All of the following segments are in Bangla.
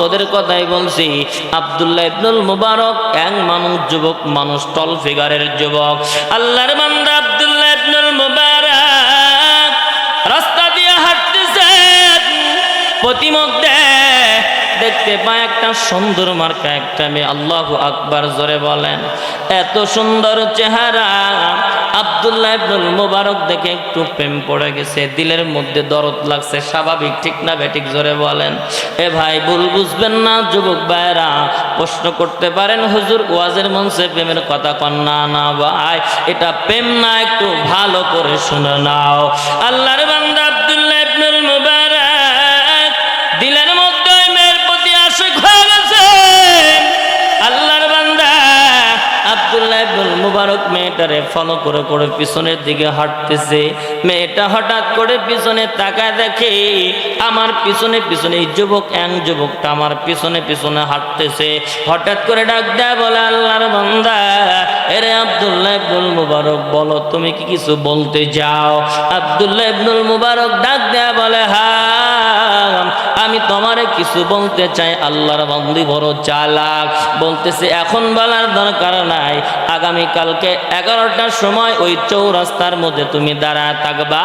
তোদের কথাই বলছি। আব্দুল্লাহ ইবনুল মুবারক এক মানুষ যুবক, মানুষ টল ফিগারের যুবক। আল্লাহর বান্দা আব্দুল্লাহ ইবনুল মুবারক, রাস্তা দিয়ে হাঁটতেছে। প্রতিমধ্যে দেখতে পায় একটা সুন্দর মার্কা, একটা মেয়ে। আল্লাহ আকবার, জোরে বলেন। এত সুন্দর চেহারা আব্দুল্লাহ ইবনুল মুবারক দেখে একটু প্রেম পড়ে গেছে। দিলের মধ্যে দরদ লাগছে, স্বাভাবিক, ঠিক না বেঠিক জোরে বলেন। এ ভাই, ভুল বুঝবেন না, যুবক ভাইরা প্রশ্ন করতে পারেন, হুজুর ওয়াজের মঞ্চে প্রেমের কথা কন, না না, ভাই, এটা প্রেম না, একটু ভালো করে শুনে নাও। আল্লাহর বান্দা আব্দুল্লাহ মুবারক মেয়েটারে ফলো করে করে পিছনের দিকে হাঁটতেছে। মেয়েটা হঠাৎ করে পিছনে তাকায় দেখে, আমার পিছনে পিছনে যুবক, এক যুবকটা আমার পিছনে পিছনে হাঁটতেছে। হঠাৎ করে ডাক দেয়, বলে আল্লাহর বান্দা, এরে আব্দুল্লাহ মুবারক, বলো তুমি কি কিছু বলতে যাও আব্দুল্লাহ মুবারক ডাক দেয়া, বলে হ্যাঁ আমি তোমারে কিছু বলতে চাই, আল্লাহর বন্দি বড় চালাক। বলতেছে, এখন বলার দরকার নাই। আগামী কালকে এগারোটার সময় ওই চৌরাস্তার মধ্যে তুমি দাঁড়ায় থাকবা।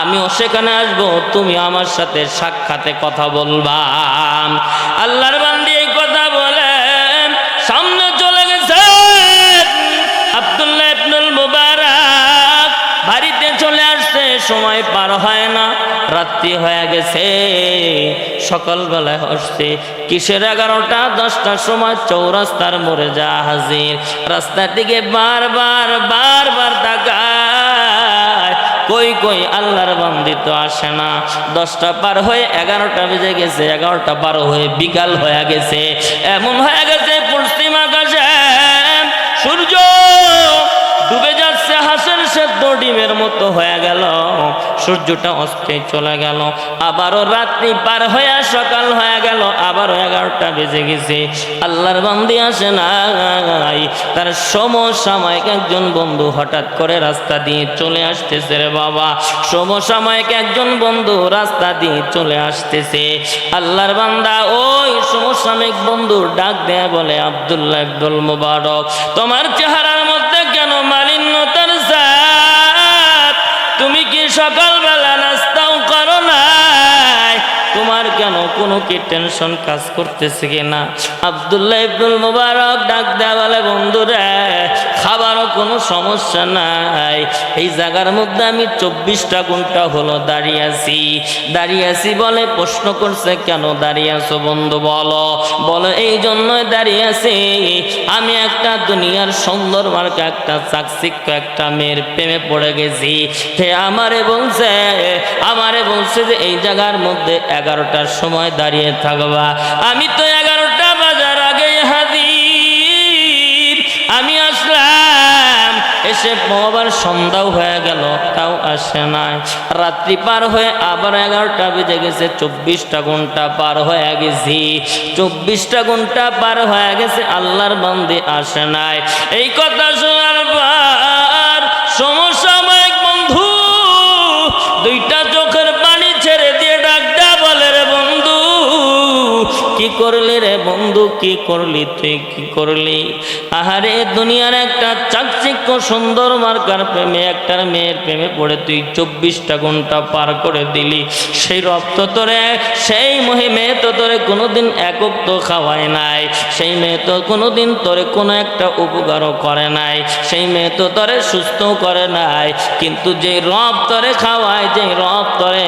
আমিও সেখানে আসব, তুমি আমার সাথে সাক্ষাতে কথা বলবা। আল্লাহর বান্দি এই কথা বলে, সামনে চলে গেছে। আব্দুল্লাহ ইবনুল মুবারক বাড়িতে চলে আসছে সময় পার হয় না। রাত্রি হয়ে গেছে। সকালবেলায় আসছে। কিসের এগারোটা? দশটার সময় চৌরাস্তার মোড়ে যা হাজির। রাস্তার দিকে বারবার বারবার তাকায়। কই কই, আল্লাহর বান্দি তো আসে না। দশটা পার হয়ে এগারোটা বেজে গেছে। এগারোটা পার হয়ে বিকাল হয়ে গেছে। এমন হয়ে গেছে পশ্চিম আকাশে সূর্য সেদ্ধ ডিমের মতো হয়ে গেল, সূর্যটা অস্তে চলে গেল। আবারও রাত্রি পার হয়ে সকাল হয়ে গেল, আবারও এগারোটা বেজে গেছে। আল্লাহর বান্দি আসে নাই। তার সমসাময়িক একজন বন্ধু হঠাৎ করে রাস্তা দিয়ে চলে আসতেছে রে বাবা। সমসাময়িক একজন বন্ধু রাস্তা দিয়ে চলে আসতেছে। আল্লাহর বান্দা ওই সমসাময়িক বন্ধু ডাক দেয়া বলে, আব্দুল্লাহ আব্দুল মুবারক, তোমার চেহারার সকালবেলা নাস্তাও করো নাই। তোমার কেন কোনো কি টেনশন কাজ করতেছে কিনা? আবদুল্লাহ ইবনুল মুবারক ডাক দেওয়ালে বলে, বন্ধুরা খাবারও কোনো সমস্যা নাই। এই জায়গার মধ্যে আমি চব্বিশটা ঘণ্টা হলো দাঁড়িয়ে আছি দাঁড়িয়ে আছি বলে প্রশ্ন করছে, কেন দাঁড়িয়ে আছো বন্ধু বলো? বলো, এই জন্যই দাঁড়িয়ে আছি আমি একটা দুনিয়ার সুন্দর মার্কা একটা চাকচিক্য, একটা মেয়ের প্রেমে পড়ে গেছি। সে আমারে বলছে আমারে বলছে যে, এই জায়গার মধ্যে এগারোটার সময় দাঁড়িয়ে থাকবা। আমি তো এসে আবার সন্ধ্যাও হয়ে গেল, তাও আসে নাই। রাত্রি পার হয়ে আবার এগারোটা বেজে গেছে, চব্বিশটা ঘণ্টা পার হয়ে গেছি। চব্বিশটা ঘণ্টা পার হয়ে গেছে, আল্লাহর বান্দি আসে নাই। এই কথা শোনার পর সমসাময়িক করলি রে বন্ধু? কি করলি তুই? কি করলি? আহারে, দুনিয়ার একটা চাকচিক্য সুন্দর মার্কার প্রেমে, একটার মেয়ের প্রেমে পড়ে তুই চব্বিশটা ঘণ্টা পার করে দিলি। সেই রক্ত তোরে, সেই মহি মেয়ে তো তোরে কোনোদিন একক তো খাওয়ায় নাই। সেই মেয়ে তো কোনোদিন তোরে কোনো একটা উপকারও করে নাই। সেই মেয়ে তো তোরে সুস্থ করে নাই। কিন্তু যে রব তরে খাওয়ায় যে রব তরে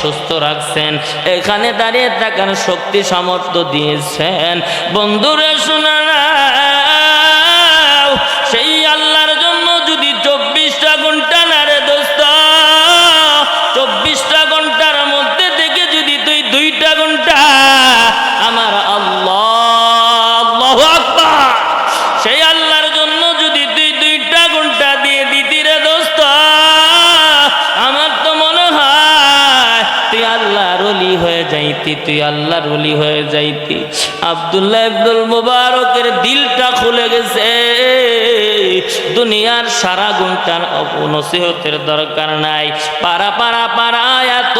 সুস্থ রাখছেন, এখানে দাঁড়িয়ে থাকার শক্তি, সামর্থ্য দিয়েছেন। বন্ধুরা শোনা যাইতি, তুই আল্লাহ অলি হয়ে যাইতি। আবদুল্লাহ আব্দুল মুবারকের দিলটা খুলে গেছে। দুনিয়ার সারা গুণটার নসিহতের দরকার নাই। পারা পারা পারা এত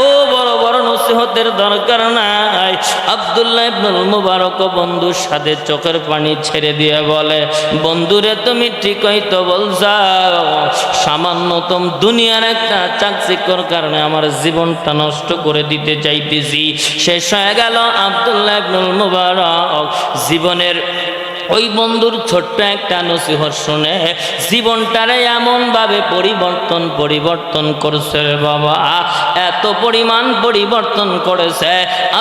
নসিহতের দরকার নাই। আব্দুল্লাহ ইবনুল মুবারক বন্ধুর সাথে চোখের পানি ছেড়ে দিয়ে বলে, বন্ধুরে, তুমি ঠিকই তো বলছাও, সামান্যতম দুনিয়ার একটা চাকচিকর কারণে আমার জীবনটা নষ্ট করে দিতে চাইতেছি। শেষ হয়ে গেল আব্দুল্লাহ ইবনুল মুবারক। জীবনের ওই বন্ধুর ছোট্ট একটা নসিহত শুনে জীবনটারে এমনভাবে পরিবর্তন পরিবর্তন করছে বাবা। এত পরিমাণ পরিবর্তন করেছে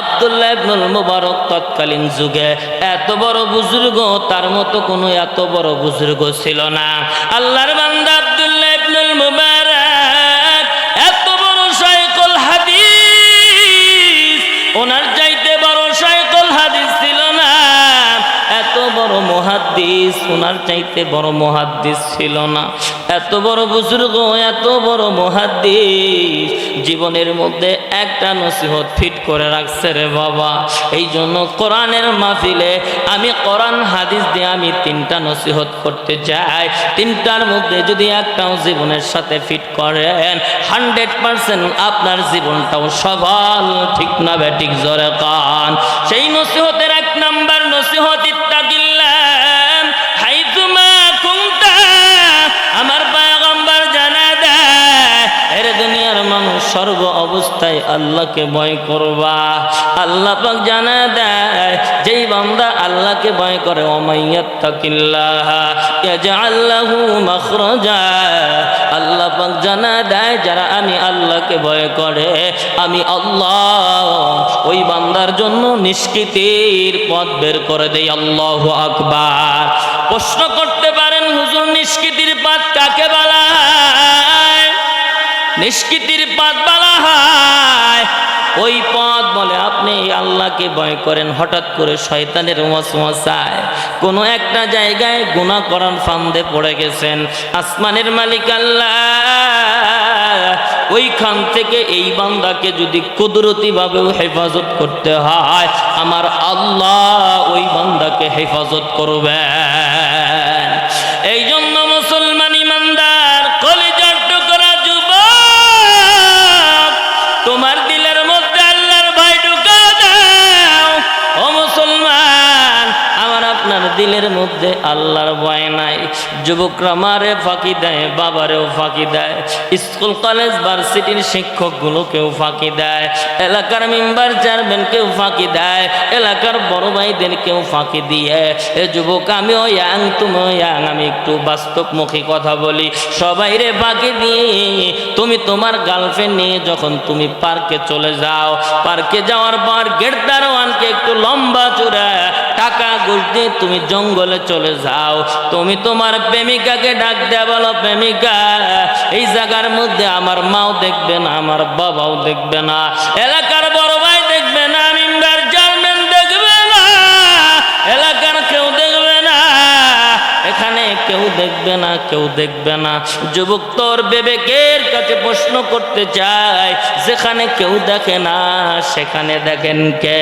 আব্দুল্লাহ ইবনুল মুবারক তৎকালীন যুগে। এত বড় বুজুর্গ, তার মতো কোনো এত বড় বুজুর্গ ছিল না। আল্লাহর বান্দা আব্দুল্লাহ ইবনুল মুবারক, এত বড় শাইখুল হাদিস, ওনার বড় মহাদ্দিস ওনার চাইতে বড় মহাদ্দিস ছিল না। এত বড় বুজুর্গ, এত বড় মহাদ্দিস, জীবনের মধ্যে একটা নসিহত ফিট করে রাখছে রে বাবা। এই জন্য কোরআনের মাহফিলে আমি কোরআন, হাদিস দিয়ে আমি তিনটা নসিহত করতে চাই। তিনটার মধ্যে যদি একটাও জীবনের সাথে ফিট করেন, হান্ড্রেড পার্সেন্ট আপনার জীবনটাও সবাল। ঠিক না বেঠিক জোরে কান। সেই নসিহতের এক নাম্বার নসিহত সর্ব অবস্থায় আল্লাহকে ভয় করবা। আল্লাহ পাক জানা দেয়, যেই বান্দা আল্লাহকে ভয় করে আল্লাহ পাক জানা দেয়, যারা আমি আল্লাহকে ভয় করে, আমি আল্লাহ ওই বান্দার জন্য নিষ্কৃতির পথ বের করে দেই, আল্লাহ আকবার। প্রশ্ন করতে পারেন, হুজুর, নিষ্কৃতির পথ কাকে বলা হয়? ওই পথ বলে আপনি আল্লাহকে ভয় করেন, হঠাৎ করে শয়তানের মশমশায় কোনো একটা জায়গায় গুণা করার ফান্দে পড়ে গেছেন। আসমানের মালিক আল্লাহ, ওইখান থেকে এই বান্দাকে যদি কুদরতিভাবেও হেফাজত করতে হয়, আমার আল্লাহ ওই বান্দাকে হেফাজত করবেন। এই জন্য মধ্যে আল্লাহর ভয় নাই। যুবকরা মারে ফাঁকি দেয়, বাবারেও ফাঁকি দেয়। স্কুল, কলেজ, ভার্সিটির শিক্ষকগুলোকেও ফাঁকি দেয়। এলাকার মেম্বার চেয়ারম্যানকেও ফাঁকি দেয়। এলাকার বড় ভাইদেরকেও ফাঁকি দিয়ে। এ যুবক আমি আমিও ইয়াং, তুমিও ইয়াং, আমি একটু বাস্তবমুখী কথা বলি। সবাই রে ফাঁকি দিয়ে, তুমি তোমার গার্লফ্রেন্ড নিয়ে যখন তুমি পার্কে চলে যাও, পার্কে যাওয়ার পর গেট দারোয়ানকে একটু লম্বা চূড়া টাকা দিয়ে তুমি জঙ্গলে চলে যাও। তুমি তোমার প্রেমিকাকে ডাক দেয়া বলো, প্রেমিকা, এই জায়গার মধ্যে আমার মাও দেখবে না, আমার বাবাও দেখবে না, এলাকার বড় ভাই দেখবে না মেম্বার চেয়ারম্যান দেখবে না, এলাকার কেউ দেখবে না, এখানে কেউ দেখবে না, কেউ দেখবে না। যুবক তোর বিবেকের কাছে প্রশ্ন করতে চায়, যেখানে কেউ দেখে না, সেখানে দেখেন কে?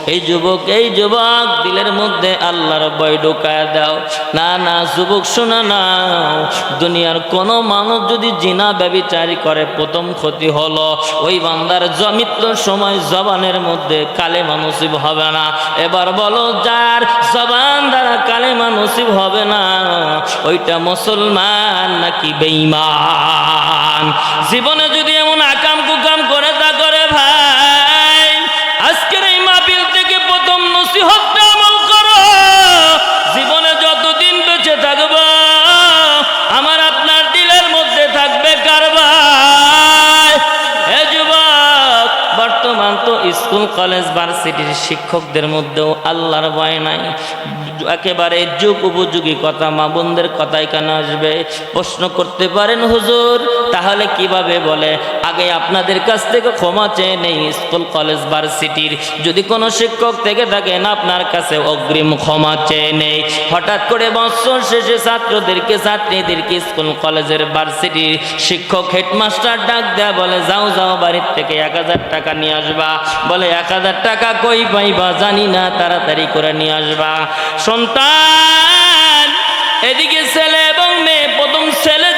এই যুবক এই যুবক, দিলের মধ্যে আল্লাহর বয় ঢোকায় দাও। না না, যুবক, শোনা নাও দুনিয়ার কোনো মানুষ যদি জিনা ব্যবিচারী করে, প্রথম ক্ষতি হলো ওই বান্দার জমিত্র সময় জবানের মধ্যে কালে নসিব হবে না। এবার বলো, যার জবান দ্বারা কালে নসিব হবে না, ওইটা মুসলমান নাকি বেঈমান? জীবনে যদি এমন স্কুল কলেজ ভার্সিটির শিক্ষকদের মধ্যেও আল্লাহর ভয় নাই। একেবারে যুগ উপযোগী কথা, মা বোনদের কথাই কেন আসবে? প্রশ্ন করতে পারেন হুজুর, তাহলে কীভাবে বলে? আগে আপনাদের কাছ থেকে ক্ষমা চেয়ে নেই স্কুল, কলেজ, ভার্সিটির। যদি কোনো শিক্ষক থেকে থাকেন, আপনার কাছে অগ্রিম ক্ষমা চেয়ে নেই। হঠাৎ করে বৎসর শেষে ছাত্রদেরকে, ছাত্রীদেরকে স্কুল, কলেজের, ভার্সিটির শিক্ষক হেডমাস্টার ডাক দেয়া বলে, যাও যাও, বাড়ির থেকে এক হাজার টাকা নিয়ে আসবা। বলে, এক হাজার টাকা কই পাইবা? জানি না, তাড়াতাড়ি করে নিয়ে আসবা। সন্তান, এদিকে ছেলে এবং মেয়ে, প্রথম ছেলে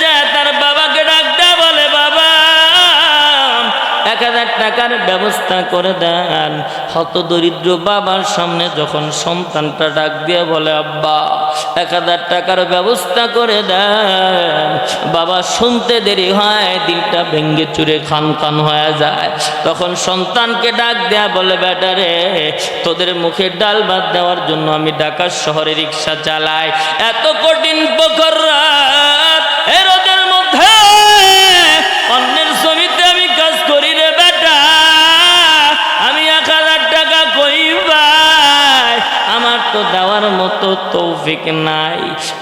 টাকার ব্যবস্থা করে দেন। হত দরিদ্র বাবার সামনে যখন সন্তানটা ডাক দিয়ে বলে, আব্বা, এক হাজার টাকার ব্যবস্থা করে দেন। বাবা শুনতে দেরি হয়, দিলটা ভেঙ্গে চুরে খান খান হয়ে যায়। তখন সন্তানকে ডাক দেয়া বলে বেটারে তোদের মুখে ডাল ভাত দেওয়ার জন্য আমি ঢাকা শহরে রিক্সা চালাই। এত কঠিন প্রখর তৌফিক নাই।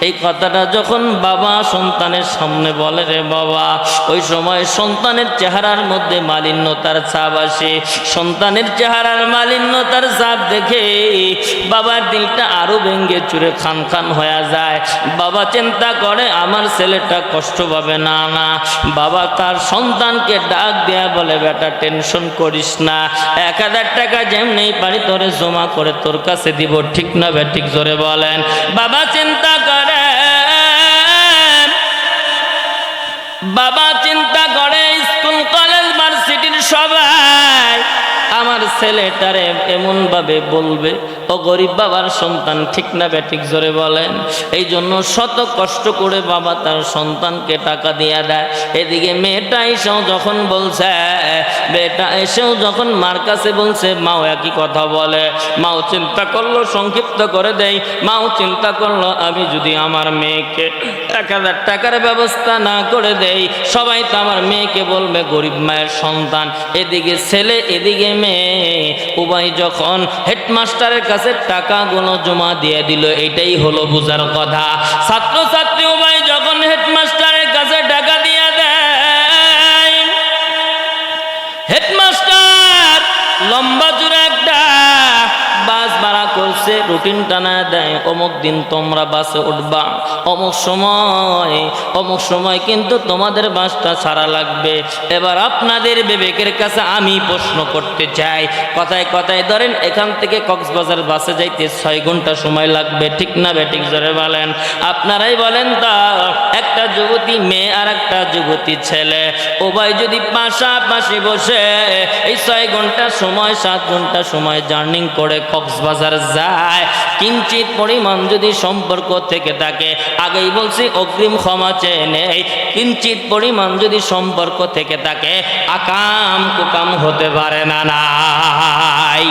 এই কথাটা যখন বাবা সন্তানের সামনে বলে রে বাবা, ওই সময় সন্তানের চেহারার মধ্যে মালিন্যতার ছাপ আসে। সন্তানের চেহারার মালিন্যতার ছাপ দেখে বাবার দিলটা আরও ভেঙ্গে চুরে খান খান হয়ে যায়। বাবা চিন্তা করে, আমার ছেলেটা কষ্ট পাবে না না। বাবা তার সন্তানকে ডাক দেয়া বলে, বেটা, টেনশন করিস না। এক হাজার টাকা যেমনি পারি তোরে জমা করে তোর কাছে দিব, ঠিক না বে, ঠিক জোরে বলেন। বাবা চিন্তা করে বাবা চিন্তা করে স্কুল কলেজ ভার্সিটির সবাই। আমার ছেলেটারে এমন ভাবে বলবে, ও গরিব বাবার সন্তান, ঠিক না ব্যাটিক জোরে বলেন। এই জন্য শত কষ্ট করে বাবা তার সন্তানকে টাকা দিয়ে দেয়। এদিকে মেয়েটা এসেও যখন বলছে, মেয়েটা এসেও যখন মার কাছে বলছে, মাও একই কথা বলে, মাও চিন্তা করল, সংক্ষিপ্ত করে দেই, মাও চিন্তা করল, আমি যদি আমার মেয়েকে এক হাজার টাকার ব্যবস্থা না করে দেই, সবাই তো আমার মেয়েকে বলবে গরিব মায়ের সন্তান। এদিকে ছেলে, এদিকে মেয়ে উভয় যখন হেডমাস্টারের কাছে টাকাগুলো জমা দিয়ে দিল, এটাই হলো বুঝার কথা। ছাত্রছাত্রী উভয় যখন হেডমাস্টারের রুটিন টানা দেয়, অমুক দিন তোমরা বাসে উঠবা, অমুক সময় অমুক সময় কিন্তু তোমাদের বাসটা ছাড়া লাগবে। এবার আপনাদের বিবেকের কাছে আমি প্রশ্ন করতে চাই। কথায় কথায় ধরেন, এখান থেকে কক্সবাজার বাসে যাইতে ছয় ঘণ্টা সময় লাগবে, ঠিক না বেঠিক জোরে বলেন। আপনারাই বলেন তা, একটা যুবতী মেয়ে আর একটা যুবতী ছেলে। উভয় যদি পাশাপাশি বসে, এই ছয় ঘণ্টা সময়, সাত ঘণ্টা সময় জার্নিং করে কক্সবাজার যায়। কিঞ্চিত পরিমাণ যদি সম্পর্ক থেকে থাকে, আগেই বলছি অগ্রিম ক্ষমা চেয়ে নেই। কিঞ্চিত পরিমাণ যদি সম্পর্ক থেকে থাকে, আকাম কুকাম হতে পারে না নাই।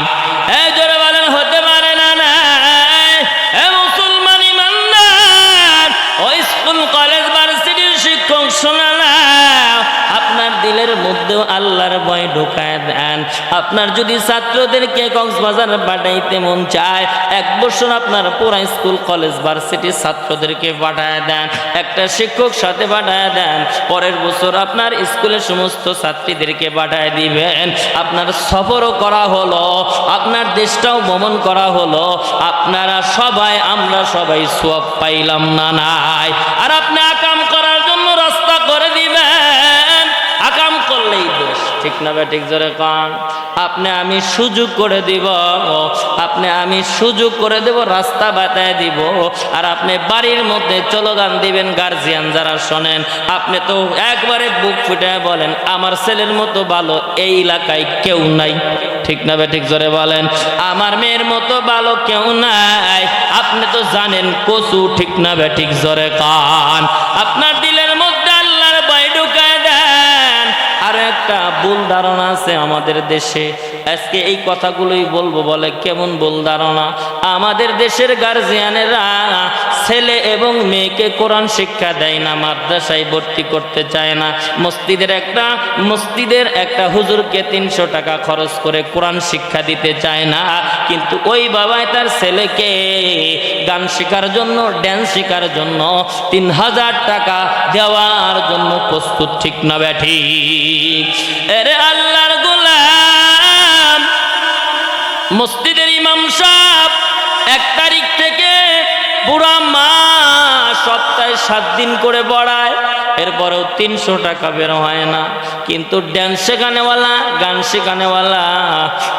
জোরে না আপনার দিলের মধ্যেও আল্লাহর ভয় ঢোকায় দেন। আপনার যদি ছাত্রদেরকে কক্সবাজার পাঠাইতে মন চায়, এক বছর আপনার পুরা স্কুল, কলেজ ভার্সিটির ছাত্রদেরকে পাঠায় দেন, একটা শিক্ষক সাথে পাঠায় দেন। পরের বছর আপনার স্কুলের সমস্ত ছাত্রীদেরকে পাঠায় দিবেন। আপনার সফরও করা হলো, আপনার দেশটাও ভ্রমণ করা হলো, আপনারা সবাই, আমরা সবাই সব পাইলাম না নাই। আর আপনি আকাম ঠিক না বে, ঠিক জোরে কন। আপনি আমি সুযোগ করে দিব, আপনি আমি সুযোগ করে দেব, রাস্তা বাতায় দিব, আর আপনি বাড়ির মধ্যে চলোগান দিবেন গার্জিয়ান যারা শোনেন। আপনি তো একবারে বুক ফুটে বলেন, আমার ছেলের মতো ভালো এই এলাকায় কেউ নাই। ঠিক না বে, ঠিক জোরে বলেন, আমার মেয়ের মতো ভালো কেউ নাই। আপনি তো জানেন কচু ঠিক না বে, ঠিক জোরে কান। আপনার ভুল ধারণা আছে আমাদের দেশে। আজকে এই কথাগুলোই বলব বলে কেমন ভুল ধারণা? আমাদের দেশের গার্জিয়ানেরা ছেলে এবং মেয়েকে কোরআন শিক্ষা দেয় না, মাদ্রাসায় ভর্তি করতে চায় না। মসজিদের একটা মসজিদের একটা হুজুরকে তিনশো টাকা খরচ করে কোরআন শিক্ষা দিতে চায় না। কিন্তু ওই বাবাই তার ছেলেকে গান শেখার জন্য ড্যান্স শেখার জন্য তিন হাজার টাকা দেওয়ার জন্য প্রস্তুত, ঠিক না ব্যাঠি এরে আল্লাহর গোলাম মসজিদের ইমাম সাহ এক তারিখ থেকে পুরা মাস সপ্তাহে সাত দিন করে পড়ায় এরপরেও তিনশো টাকা বের হয় না। কিন্তু ড্যান্স শেখানেওয়ালা, গান শেখানেওয়ালা,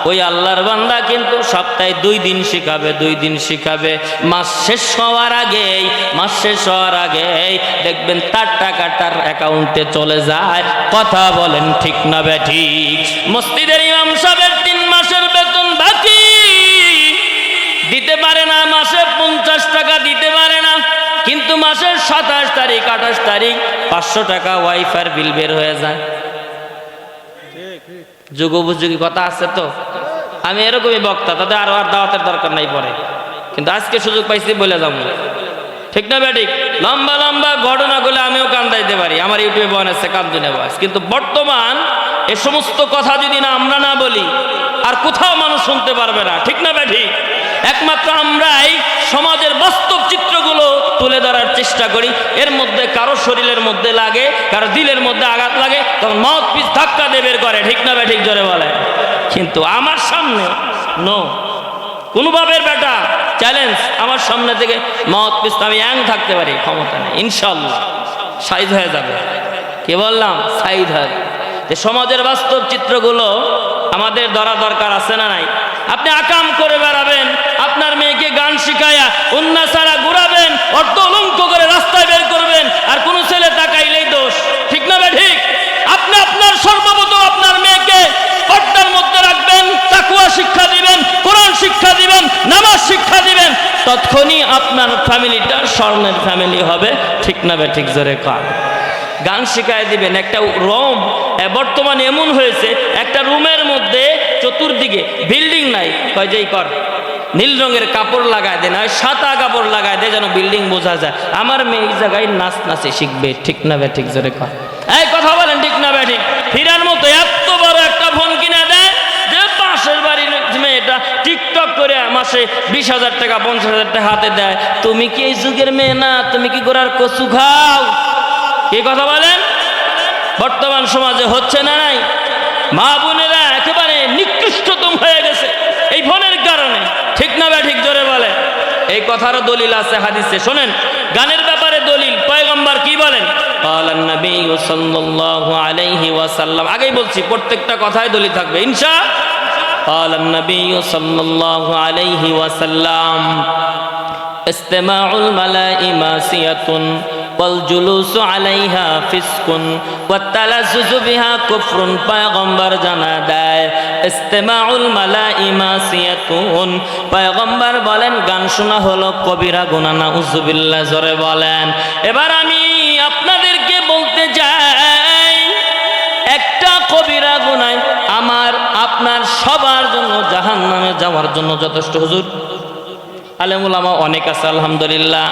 ওই আল্লাহর বান্দা কিন্তু সপ্তাহে দুই দিন শেখাবে, দুই দিন শেখাবে। মাস শেষ হওয়ার আগেই, মাস শেষ হওয়ার আগেই দেখবেন তার টাকা তার অ্যাকাউন্টে চলে যায়। কথা বলেন ঠিক না ব্যাঠিক মসজিদের ইমাম সাহেবের তিন মাসের বেতন বাকি। দিতে পারে না মাসে পঞ্চাশ টাকা, দিতে পারে না কিন্তু মাসের সাতাশ তারিখ, আঠাশ তারিখ পাঁচশো টাকা ওয়াইফাই বিল বের হয়ে যায়। যুগোপযোগী কথা আছে তো? আমি এরকমই বক্তা, তাতে আরও আর দাওয়াতের দরকার নাই পরে। কিন্তু আজকে সুযোগ পাইছি বলে যাব। ঠিক না ব্যাটিক? লম্বা লম্বা ঘটনা ঘটনাগুলো আমিও কান্দাইতে পারি। আমার ইউটিউবে বয়ান আছে কান্দুনে বয়স কিন্তু বর্তমান এ সমস্ত কথা যদি না আমরা না বলি, আর কোথাও মানুষ শুনতে পারবে না। ঠিক না ব্যাঠিক একমাত্র আমরাই সমাজের বাস্তব চিত্রগুলো তুলে ধরার চেষ্টা করি। এর মধ্যে কারও শরীরের মধ্যে লাগে, কারও দিলের মধ্যে আঘাত লাগে, তখন মত পিস ধাক্কা দিয়ে বের করে, ঠিক না ব্যাঠিক জোরে বলে। কিন্তু আমার সামনে নো কোনোভাবের বেটা চ্যালেঞ্জ আমার সামনে থেকে মত পিস আমি অ্যাং থাকতে পারি, ক্ষমতা নেই, ইনশাল্লাহ সাইজ হয়ে যাবে। কে বললাম? সাইজ হয়ে সমাজের বাস্তব চিত্রগুলো আমাদের ধরা দরকার আছে না নাই আপনি আকাম করে বেড়াবেন, আপনার মেয়েকে গান শিখায়া উন্না ছাড়া ঘুরাবেন অর্থ অলঙ্ক করে রাস্তায় বের করবেন, আর কোন ছেলে তাকাইলেই দোষ। ঠিক না ঠিক? আপনি আপনার সর্বপ্রথম আপনার মেয়েকে পর্দার মধ্যে রাখবেন, তাকুয়া শিক্ষা দিবেন, কোরআন শিক্ষা দিবেন, নামাজ শিক্ষা দিবেন তৎক্ষণই আপনার ফ্যামিলিটা স্বর্ণের ফ্যামিলি হবে। ঠিক না ঠিক? জোরে কার গান শিখায় দিবেন। একটা রুম বর্তমানে এমন হয়েছে, একটা রুমের মধ্যে চতুর্দিকে বিল্ডিং নাই। কয় যেই কর। নীল রঙের কাপড় লাগায় দেন আর সাদা কাপড় লাগায় দেয় যেন বিল্ডিং বোঝা যায়। আমার মেয়ে এই জায়গায় নাচ নাচে শিখবে, ঠিক না বে, ঠিক জোরে কর। এই কথা বলেন, ঠিক না বে, ঠিক। ফিরার মতো এত বড় একটা ফোন কিনে দেয় যে পাশের বাড়ির মেয়েটা টিকটক করে মাসে বিশ হাজার টাকা, পঞ্চাশ হাজার টাকা হাতে দেয়। তুমি কি এই যুগের মেয়ে না? তুমি কি গোড়ার কচু খাও? কি কথা বলেন? বর্তমান সমাজে হচ্ছে না নাই? মা বোনেরা নিকৃষ্টতম হয়ে গেছে এই ফোনের কারণে ঠিক না বা ঠিক জোরে বলে এই কথারও দলিল আছে হাদিসে শোনেন গানের ব্যাপারে দলিল পয়গম্বর কি বলেন قال النبي صلى الله عليه وسلم আগেই বলছি প্রত্যেকটা কথাই দলিল থাকবে ইনশা قال النبي صلى الله عليه وسلم استماع الملائ ماسية والجلوس عليها فسق والتلذذ بها كفر পয়গম্বর জানা দেয় ইস্তেমাউল মালাইমা সিয়াতুন। পয়গম্বর বলেন, গান শোনা হলো কবিরা গুনাহ, নাউজুবিল্লাহ, জোরে বলেন। এবার আমি আপনাদেরকে বলতে চাই, একটা কবিরা গুনায় আমার, আপনার সবার জন্য, জাহান্নামে যাওয়ার জন্য যথেষ্ট, হুজুর। আলেমুলামা অনেক আছে, আলহামদুলিল্লাহ।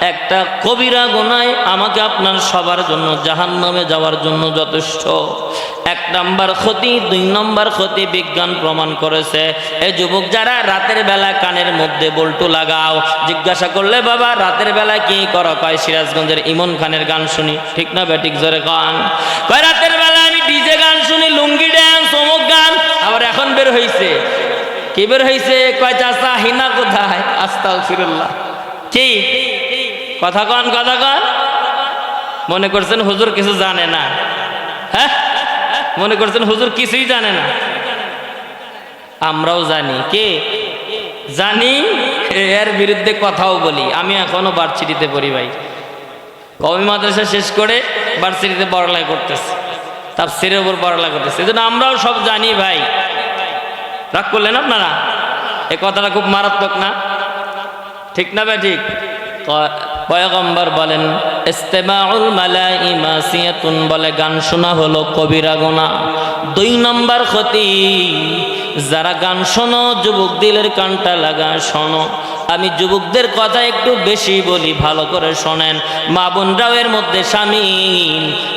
একটা কবিরা গোনায় আমাকে আপনার সবার জন্য জাহান নামে যাওয়ার জন্য যথেষ্ট। এক নাম্বার ক্ষতি, দুই নম্বর ক্ষতি বিজ্ঞান প্রমাণ করেছে। এই যুবক, যারা রাতের বেলা কানের মধ্যে বল্টু লাগাও, জিজ্ঞাসা করলে, বাবা, রাতের বেলা কি করো? কয়, সিরাজগঞ্জের ইমন খানের গান শুনি। ঠিক না বেটিক জোরে গান কয়, রাতের বেলা আমি ডিজে গান শুনি, লুঙ্গি ড্যান্স অমুক গান। আবার এখন বের হয়েছে কি বের হয়েছে কয় চাষা হিনা কোথায়? আস্তাল ফিরুল্লাহ কি? কথা কন কথা কন। মনে করছেন হুজুর কিছু জানে না। হ্যাঁ? মনে করছেন হুজুর কিছুই জানে না। আমরাও জানি। কে? জানি, এর বিরুদ্ধে কথাও বলি। আমি এখনও বার্ষিটিতে পড়ি ভাই। কবি মাদ্রাসা শেষ করে বার্ষিটিতে পড়ালেখা করতেছে। তার তাফসিরের উপর পড়ালেখা করতেছে। এই আমরাও সব জানি ভাই। রাগ করলেন আপনারা? এ কথাটা খুব মারাত্মক না? ঠিক না ভাই, ঠিক? পয়গম্বর বলেন, ইস্তেমাউল মালাই মাসিয়াতুন বলে গান শোনা হলো কবিরা গোনা। দুই নম্বর ক্ষতি, যারা গান শোনো, যুবক দিলের কানটা লাগা শোনো। আমি যুবকদের কথা একটু বেশি বলি, ভালো করে শোনেন। মা বোনরাও এর মধ্যে স্বামী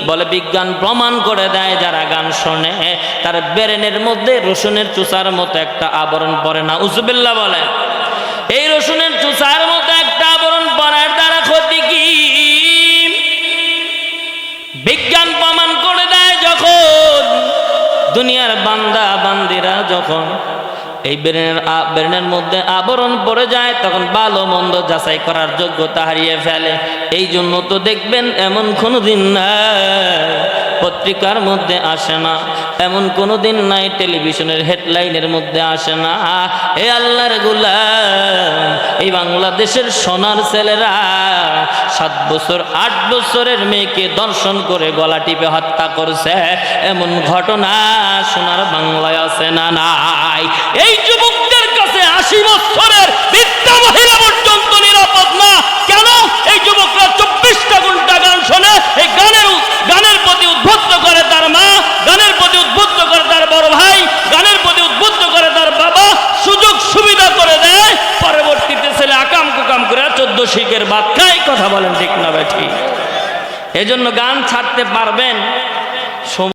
বলে বিজ্ঞান প্রমাণ করে দেয়, যারা গান শোনে, তার বেরেনের মধ্যে রসুনের চুষার মতো একটা আবরণ পড়ে না। উজবিল্লা বলে, এই রসুনের চুষার দুনিয়ার বান্দা, বান্দিরা যখন এই ব্রেনের ব্রেনের মধ্যে আবরণ পড়ে যায়, তখন ভালো মন্দ যাচাই করার যোগ্যতা হারিয়ে ফেলে। এই জন্য তো দেখবেন এমন কোনো দিন নাই, পত্রিকার মধ্যে আসে না। এমন কোনো দিন নাই, টেলিভিশনের হেডলাইনের মধ্যে আসে না। এ আল্লাহর গুলাম। এই বাংলাদেশের সোনার ছেলেরা সাত বছর, আট বছরের মেয়েকে দর্শন করে গলা টিপে হত্যা করছে। এমন ঘটনা সোনার বাংলায় আছে না নাই? এই যুবকদের কাছে আশি বছরের বৃদ্ধা মহিলা পর্যন্ত নিরাপদ না? কেন? এই যুবকরা চব্বিশটা ঘণ্টা গান শোনে, এই গানের গানের প্রতি উদ্বুদ্ধ করে তার মা গানের প্রতি উদ্বুদ্ধ করে তার বড় ভাই গানের প্রতি উদ্বুদ্ধ করে তার বাবা সুযোগ সুবিধা করে দেয় পরবর্তীতে ছেলে আকাম কুকাম করে বাদ খাই কথা বলেন ঠিক না ব্যাঠি এজন্য গান ছাড়তে পারবেন